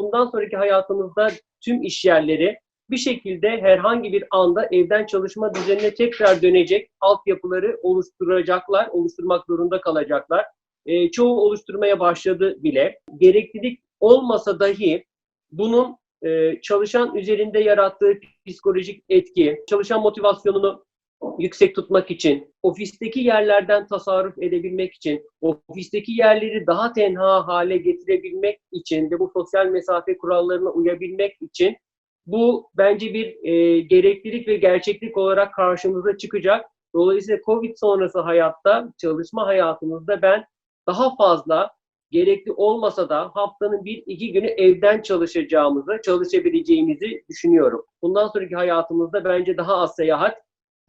bundan sonraki hayatımızda tüm iş yerleri bir şekilde herhangi bir anda evden çalışma düzenine tekrar dönecek altyapıları oluşturacaklar, oluşturmak zorunda kalacaklar. E, çoğu oluşturmaya başladı bile. Gereklilik olmasa dahi bunun e, çalışan üzerinde yarattığı psikolojik etki, çalışan motivasyonunu yüksek tutmak için, ofisteki yerlerden tasarruf edebilmek için, ofisteki yerleri daha tenha hale getirebilmek için ve bu sosyal mesafe kurallarına uyabilmek için bu bence bir e, gereklilik ve gerçeklik olarak karşımıza çıkacak. Dolayısıyla Covid sonrası hayatta, çalışma hayatımızda ben daha fazla gerekli olmasa da haftanın bir iki günü evden çalışacağımızı, çalışabileceğimizi düşünüyorum. Bundan sonraki hayatımızda bence daha az seyahat,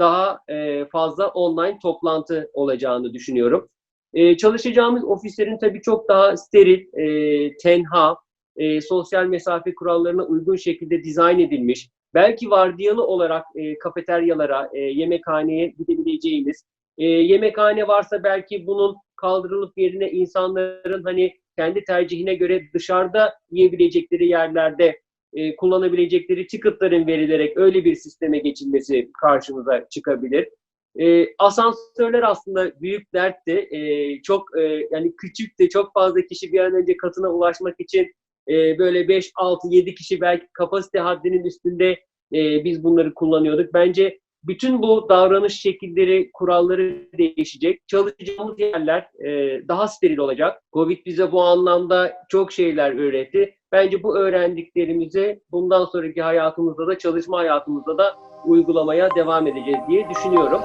daha e, fazla online toplantı olacağını düşünüyorum. E, çalışacağımız ofislerin tabii çok daha steril, e, tenha, e, sosyal mesafe kurallarına uygun şekilde dizayn edilmiş, belki vardiyalı olarak e, kafeteryalara, e, yemekhaneye gidebileceğimiz, e, yemekhane varsa belki bunun kaldırılıp yerine insanların hani kendi tercihine göre dışarıda yiyebilecekleri yerlerde e, kullanabilecekleri ticketların verilerek öyle bir sisteme geçilmesi karşımıza çıkabilir. E, asansörler aslında büyük dertti. E, çok e, yani küçük de çok fazla kişi bir an önce katına ulaşmak için e, böyle 5, 6, 7 kişi belki kapasite haddinin üstünde e, biz bunları kullanıyorduk. Bence bütün bu davranış şekilleri, kuralları değişecek. Çalışacağımız yerler e, daha steril olacak. Covid bize bu anlamda çok şeyler öğretti. Bence bu öğrendiklerimizi bundan sonraki hayatımızda da, çalışma hayatımızda da uygulamaya devam edeceğiz diye düşünüyorum.